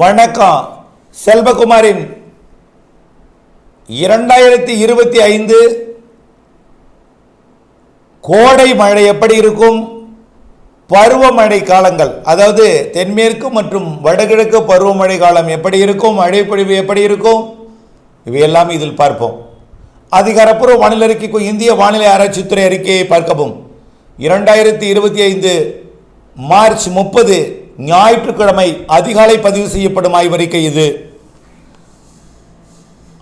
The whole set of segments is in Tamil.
வணக்கம். செல்வகுமாரின் இரண்டாயிரத்தி இருபத்தி ஐந்து கோடை மழை எப்படி இருக்கும்? பருவமழை காலங்கள் அதாவது தென்மேற்கு மற்றும் வடகிழக்கு பருவமழை காலம் எப்படி இருக்கும்? மழைப்பொழிவு எப்படி இருக்கும்? இவையெல்லாம் இதில் பார்ப்போம். அதிகாரப்பூர்வ வானிலை அறிக்கைக்கும் இந்திய வானிலை ஆராய்ச்சித்துறை அறிக்கையை பார்க்கவும். இரண்டாயிரத்தி இருபத்தி ஐந்து மார்ச் முப்பது ஞாயிற்றுக்கிழமை அதிகாலை பதிவு செய்யப்படும் ஆய்வறிக்கை இது.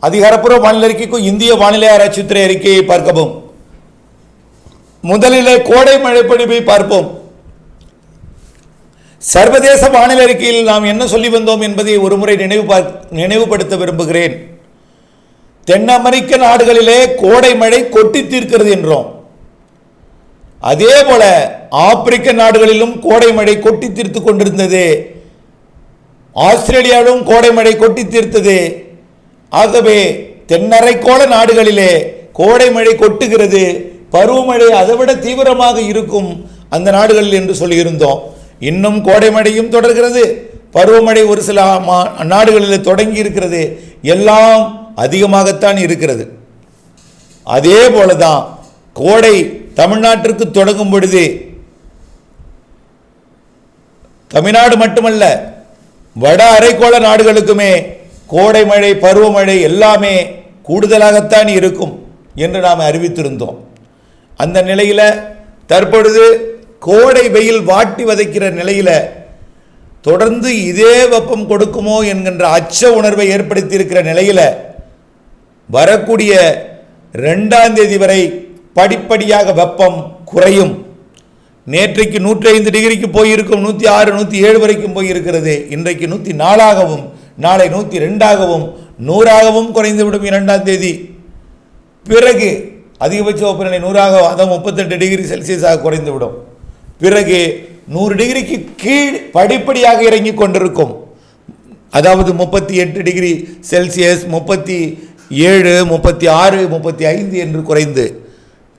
அதிகாரப்பூர்வ வானிலை அறிக்கைக்கும் இந்திய வானிலை ஆராய்ச்சித்துறை அறிக்கையை பார்க்கவும். முதலிலே கோடை மழைப்பொழிவை பார்ப்போம். சர்வதேச வானிலை அறிக்கையில் நாம் என்ன சொல்லி வந்தோம் என்பதை ஒருமுறை நினைவு பார்- நினைவுபடுத்த விரும்புகிறேன். தென் அமெரிக்க நாடுகளிலே கோடை மழை கொட்டி தீர்க்கிறது என்றோம். அதே போல ஆப்பிரிக்க நாடுகளிலும் கோடை மழை கொட்டி தீர்த்து கொண்டிருந்தது. ஆஸ்திரேலியாவிலும் கோடை மழை கொட்டி தீர்த்தது. ஆகவே தென்னரைக்கோள நாடுகளிலே கோடை மழை கொட்டுகிறது. பருவமழை அதைவிட தீவிரமாக இருக்கும் அந்த நாடுகளில் என்று சொல்லியிருந்தோம். இன்னும் கோடை மழையும் தொடர்கிறது. பருவமழை ஒரு சில மா- நாடுகளில் தொடங்கி இருக்கிறது. எல்லாம் அதிகமாகத்தான் இருக்கிறது. அதே போலதான் கோடை தமிழ்நாட்டிற்கு தொடங்கும் பொழுது தமிழ்நாடு மட்டுமல்ல வட அரைக்கோள நாடுகளுக்குமே கோடை மழை பருவமழை எல்லாமே கூடுதலாகத்தான் இருக்கும் என்று நாம் அறிவித்திருந்தோம். அந்த நிலையில் தற்பொழுது கோடை வெயில் வாட்டி வதைக்கிற நிலையில் தொடர்ந்து இதே வெப்பம் கொடுக்குமோ என்கின்ற அச்ச உணர்வை ஏற்படுத்தியிருக்கிற நிலையில் வரக்கூடிய ரெண்டாம் தேதி வரை படிப்படியாக வெப்பம் குறையும். நேற்றைக்கு நூற்றி ஐந்து டிகிரிக்கு போயிருக்கும் நூற்றி ஆறு நூற்றி ஏழு வரைக்கும் போயிருக்கிறது. இன்றைக்கு நூற்றி நாலாகவும் நாளை நூற்றி ரெண்டாகவும் நூறாகவும் குறைந்துவிடும் இரண்டாம் தேதி. பிறகு அதிகபட்ச வெப்பநிலை நூறாக அதான் முப்பத்தெட்டு டிகிரி செல்சியஸாக குறைந்துவிடும். பிறகு நூறு டிகிரிக்கு கீழ் படிப்படியாக இறங்கி கொண்டிருக்கும். அதாவது முப்பத்தி எட்டு டிகிரி செல்சியஸ் முப்பத்தி ஏழு முப்பத்தி ஆறு முப்பத்தி ஐந்து என்று குறைந்து.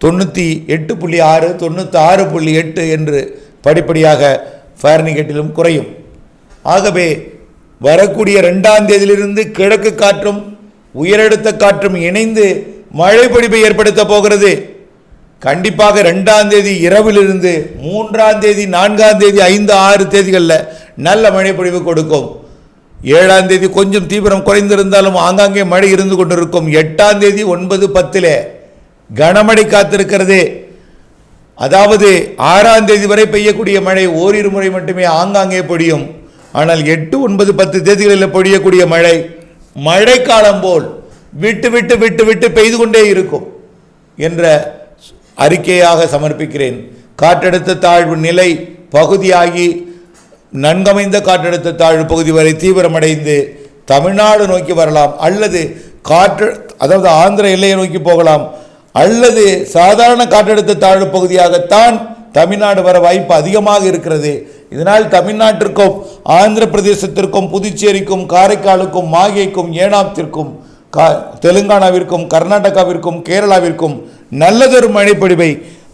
தொண்ணூற்றி எட்டு புள்ளி ஆறு தொண்ணூற்றி ஆறு புள்ளி எட்டு என்று படிப்படியாக ஃபேர்னிகேட்டிலும் குறையும். ஆகவே வரக்கூடிய ரெண்டாம் தேதியிலிருந்து கிழக்கு காற்றும் உயரழுத்த காற்றும் இணைந்து மழை ஏற்படுத்தப் ஏற்படுத்த போகிறது. கண்டிப்பாக ரெண்டாம் தேதி இரவிலிருந்து மூன்றாம் தேதி நான்காம் தேதி ஐந்து ஆறு தேதிகளில் நல்ல மழை பொழிவு கொடுக்கும். ஏழாம் தேதி கொஞ்சம் தீவிரம் குறைந்திருந்தாலும் ஆங்காங்கே மழை இருந்து கொண்டிருக்கும். எட்டாம் தேதி ஒன்பது பத்திலே கனமழை காத்திருக்கிறது. அதாவது ஆறாம் தேதி வரை பெய்யக்கூடிய மழை ஓரிரு முறை மட்டுமே ஆங்காங்கே பொழியும். ஆனால் எட்டு ஒன்பது பத்து தேதிகளில் பொழியக்கூடிய மழை மழைக்காலம் போல் விட்டு விட்டு விட்டு விட்டு பெய்து கொண்டே இருக்கும் என்ற அறிக்கையாக சமர்ப்பிக்கிறேன். காற்றழுத்த தாழ்வு நிலை பகுதியாகி நன்கமைந்த காற்றழுத்த தாழ்வு பகுதி வரை தீவிரமடைந்து தமிழ்நாடு நோக்கி வரலாம். அல்லது காற்று அதாவது ஆந்திர எல்லையை நோக்கி போகலாம். அல்லது சாதாரண காற்றழுத்த தாழ்வு பகுதியாகத்தான் தமிழ்நாடு வர வாய்ப்பு அதிகமாக இருக்கிறது. இதனால் தமிழ்நாட்டிற்கும் ஆந்திர பிரதேசத்திற்கும் புதுச்சேரிக்கும் காரைக்காலுக்கும் மாகேக்கும் ஏனாத்திற்கும் கா தெலுங்கானாவிற்கும் கர்நாடகாவிற்கும் கேரளாவிற்கும் நல்லதொரு மழைப்பொழிவை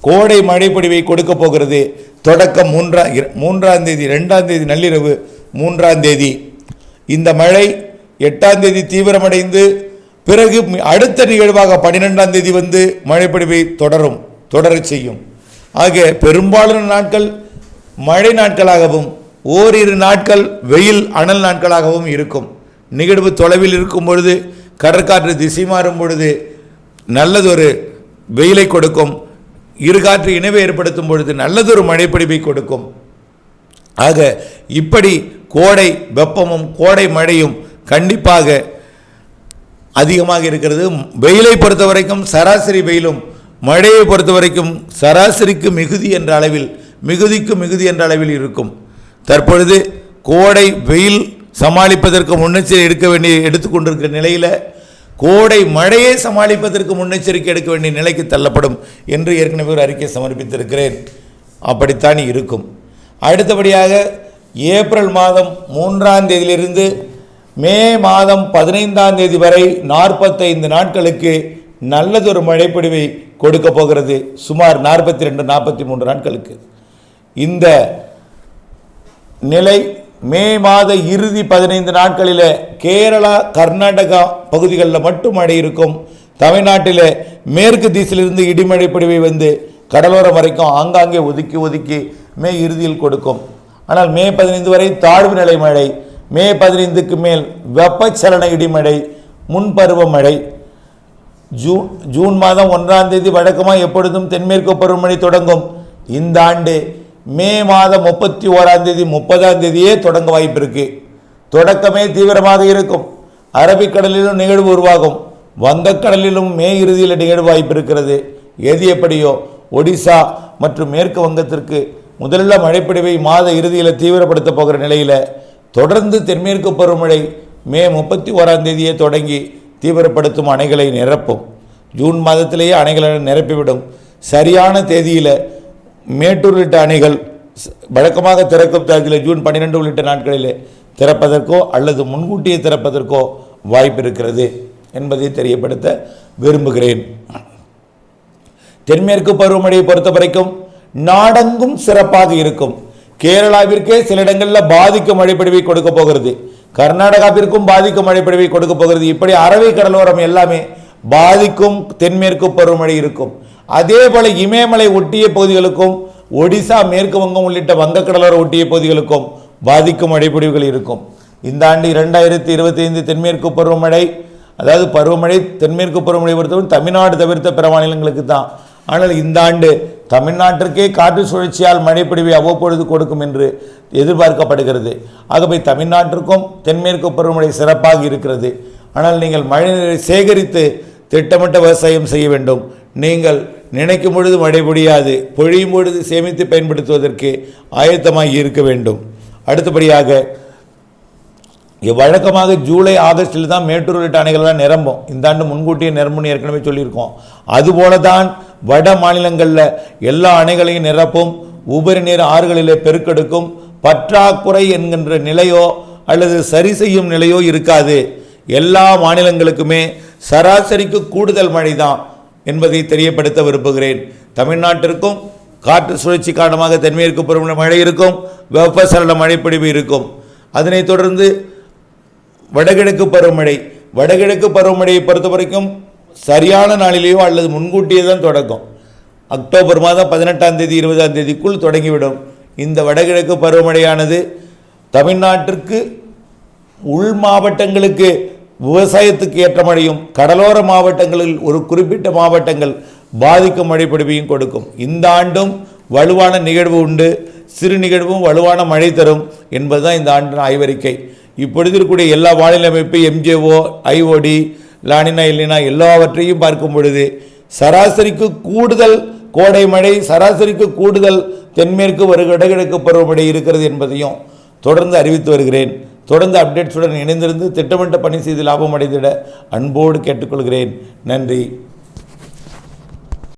கோடை மழைப்பொழிவை கொடுக்க போகிறது. தொடக்கம் மூன்றாம் மூன்றாம் தேதி ரெண்டாம் தேதி நள்ளிரவு மூன்றாம் தேதி. இந்த மழை எட்டாம் தேதி தீவிரமடைந்து பிறகு அடுத்த நிகழ்வாக பன்னிரெண்டாம் தேதி வந்து மழைப்பொழிவை தொடரும் தொடரச் செய்யும். ஆக பெரும்பாலான நாட்கள் மழை நாட்களாகவும் ஓரிரு நாட்கள் வெயில் அனல் நாட்களாகவும் இருக்கும். நிகழ்வு தொலைவில் இருக்கும் பொழுது கடற்காற்று திசை மாறும் பொழுது நல்லதொரு வெயிலை கொடுக்கும். இரு காற்று இணைவை ஏற்படுத்தும் பொழுது நல்லதொரு மழைப்பிடிப்பை கொடுக்கும். ஆக இப்படி கோடை வெப்பமும் கோடை மழையும் கண்டிப்பாக அதிகமாக இருக்கிறது. வெயிலை பொறுத்த வரைக்கும் சராசரி வெயிலும் மழையை பொறுத்த வரைக்கும் சராசரிக்கு மிகுதி என்ற அளவில் மிகுதிக்கு மிகுதி என்ற அளவில் இருக்கும். தற்பொழுது கோடை வெயில் சமாளிப்பதற்கு முன்னெச்சரிக்கை எடுக்க வேண்டிய எடுத்துக்கொண்டிருக்கிற நிலையில் கோடை மழையை சமாளிப்பதற்கு முன்னெச்சரிக்கை எடுக்க வேண்டிய நிலைக்கு தள்ளப்படும் என்று ஏற்கனவே ஒரு அறிக்கை சமர்ப்பித்திருக்கிறேன். அப்படித்தான் இருக்கும். அடுத்தபடியாக ஏப்ரல் மாதம் மூன்றாம் தேதியிலிருந்து மே மாதம் பதினைந்தாம் தேதி வரை நாற்பத்தைந்து நாட்களுக்கு நல்லதொரு மழைப்பொழிவை கொடுக்க போகிறது. சுமார் நாற்பத்தி ரெண்டு நாற்பத்தி மூன்று நாட்களுக்கு. இந்த நிலை மே மாத இறுதி பதினைந்து நாட்களில் கேரளா கர்நாடகா பகுதிகளில் மட்டும் மழை இருக்கும். தமிழ்நாட்டில் மேற்கு திசையிலிருந்து இடிமழை பொழிவை வந்து கடலோரம் வரைக்கும் ஆங்காங்கே ஒதுக்கி ஒதுக்கி மே இறுதியில் கொடுக்கும். ஆனால் மே பதினைந்து வரை தாழ்வு நிலை மழை மே பதினைந்துக்கு மேல் வெப்பச்சலன இடிமழை முன்பருவ மழை ஜூன் ஜூன் மாதம் ஒன்றாம் தேதி வழக்கமாக எப்பொழுதும் தென்மேற்கு பருவமழை தொடங்கும். இந்த ஆண்டு மே மாதம் முப்பத்தி ஓராம் தேதி முப்பதாம் தேதியே தொடங்க வாய்ப்பு இருக்கு. தொடக்கமே தீவிரமாக இருக்கும். அரபிக்கடலிலும் நிகழ்வு உருவாகும். வங்கக்கடலிலும் மே இறுதியில் நிகழ்வு வாய்ப்பு இருக்கிறது. எது எப்படியோ ஒடிசா மற்றும் மேற்கு வங்கத்திற்கு முதல்ல மழைப்பிடிவை மாத இறுதியில் தீவிரப்படுத்த போகிற நிலையில் தொடர்ந்து தென்மேற்கு பருவமழை மே முப்பத்தி ஓராம் தேதியே தொடங்கி தீவிரப்படுத்தும் அணைகளை நிரப்பும். ஜூன் மாதத்திலேயே அணைகளை நிரப்பிவிடும். சரியான தேதியில் மேட்டூர் உள்ளிட்ட அணைகள் வழக்கமாக திறக்கும் தேதியில் ஜூன் பன்னிரெண்டு உள்ளிட்ட நாட்களில் திறப்பதற்கோ அல்லது முன்கூட்டியே திறப்பதற்கோ வாய்ப்பு இருக்கிறது என்பதை தெரியப்படுத்த விரும்புகிறேன். தென்மேற்கு பருவமழையை பொறுத்த வரைக்கும் நாடெங்கும் சிறப்பாக இருக்கும். கேரளாவிற்கே சில இடங்களில் பாதிக்கும் மழைப்பொழிவை கொடுக்க போகிறது. கர்நாடகாவிற்கும் பாதிக்கும் மழைப்பொழிவை கொடுக்க போகிறது. இப்படி அரவை கடலோரம் எல்லாமே பாதிக்கும் தென்மேற்கு பருவமழை இருக்கும். அதே போல இமயமலை ஒட்டிய பகுதிகளுக்கும் ஒடிசா மேற்கு வங்கம் உள்ளிட்ட வங்கக்கடலோர ஒட்டிய பகுதிகளுக்கும் பாதிக்கும் மழைப்பொழிவுகள் இருக்கும். இந்த ஆண்டு இரண்டாயிரத்தி இருபத்தி ஐந்து தென்மேற்கு பருவமழை அதாவது பருவமழை தென்மேற்கு பருவமழை பொறுத்தவரை தமிழ்நாடு தவிர்த்த பிற மாநிலங்களுக்கு தான் ஆனால் இந்த ஆண்டு தமிழ்நாட்டிற்கே காற்று சுழற்சியால் மழைப்பொழிவை அவ்வப்பொழுது கொடுக்கும் என்று எதிர்பார்க்கப்படுகிறது. ஆகவே தமிழ்நாட்டிற்கும் தென்மேற்கு பருவமழை சிறப்பாக இருக்கிறது. ஆனால் நீங்கள் மழைநீரை சேகரித்து திட்டமிட்ட விவசாயம் செய்ய வேண்டும். நீங்கள் நினைக்கும் பொழுது மழை பொழியாது. பொழியும் பொழுது சேமித்து பயன்படுத்துவதற்கு ஆயத்தமாக இருக்க வேண்டும். அடுத்தபடியாக வழக்கமாக ஜூலை ஆகஸ்டில் தான் மேட்டூர் உள்ளிட்ட அணைகள்லாம் நிரம்பும். இந்த ஆண்டு முன்கூட்டியே நிரம்புன்னு ஏற்கனவே சொல்லியிருக்கோம். அதுபோல தான் வட மாநிலங்களில் எல்லா அணைகளையும் நிரப்பும் உபரி நீர் ஆறுகளிலே பெருக்கெடுக்கும் பற்றாக்குறை என்கின்ற நிலையோ அல்லது சரி செய்யும் நிலையோ இருக்காது. எல்லா மாநிலங்களுக்குமே சராசரிக்கு கூடுதல் மழை தான் என்பதை தெரியப்படுத்த விரும்புகிறேன். தமிழ்நாட்டிற்கும் காற்று சுழற்சி காரணமாக தென்மேற்கு பருவமழை மழை இருக்கும் வெப்பசலன மழைப்பிடிவு இருக்கும். அதனைத் தொடர்ந்து வடகிழக்கு பருவமழை வடகிழக்கு பருவமழையை பொறுத்த வரைக்கும் சரியான நாளிலேயோ அல்லது முன்கூட்டியே தான் தொடங்கும். அக்டோபர் மாதம் பதினெட்டாம் தேதி இருபதாம் தேதிக்குள் தொடங்கிவிடும். இந்த வடகிழக்கு பருவமழையானது தமிழ்நாட்டிற்கு உள் மாவட்டங்களுக்கு விவசாயத்துக்கு ஏற்ற மழையும் கடலோர மாவட்டங்களில் ஒரு குறிப்பிட்ட மாவட்டங்கள் பாதிக்கும் மழைப்பிடிவையும் கொடுக்கும். இந்த ஆண்டும் வலுவான நிகழ்வு உண்டு. சிறு நிகழ்வும் வலுவான மழை தரும் என்பதுதான் இந்த ஆண்டின் ஆய்வறிக்கை. இப்பொழுது இருக்கக்கூடிய எல்லா வானிலை அமைப்பு எம்ஜேஓ ஐஓடி லானினா இல்லைனா எல்லாவற்றையும் பார்க்கும் பொழுது சராசரிக்கு கூடுதல் கோடை மழை சராசரிக்கு கூடுதல் தென்மேற்கு வரு வடகிழக்கு பருவமழை இருக்கிறது என்பதையும் தொடர்ந்து அறிவித்து வருகிறேன். தொடர்ந்து அப்டேட்ஸுடன் இணைந்திருந்து திட்டமிட்ட பணி செய்து லாபம் அடைந்திட அன்போடு கேட்டுக்கொள்கிறேன். நன்றி.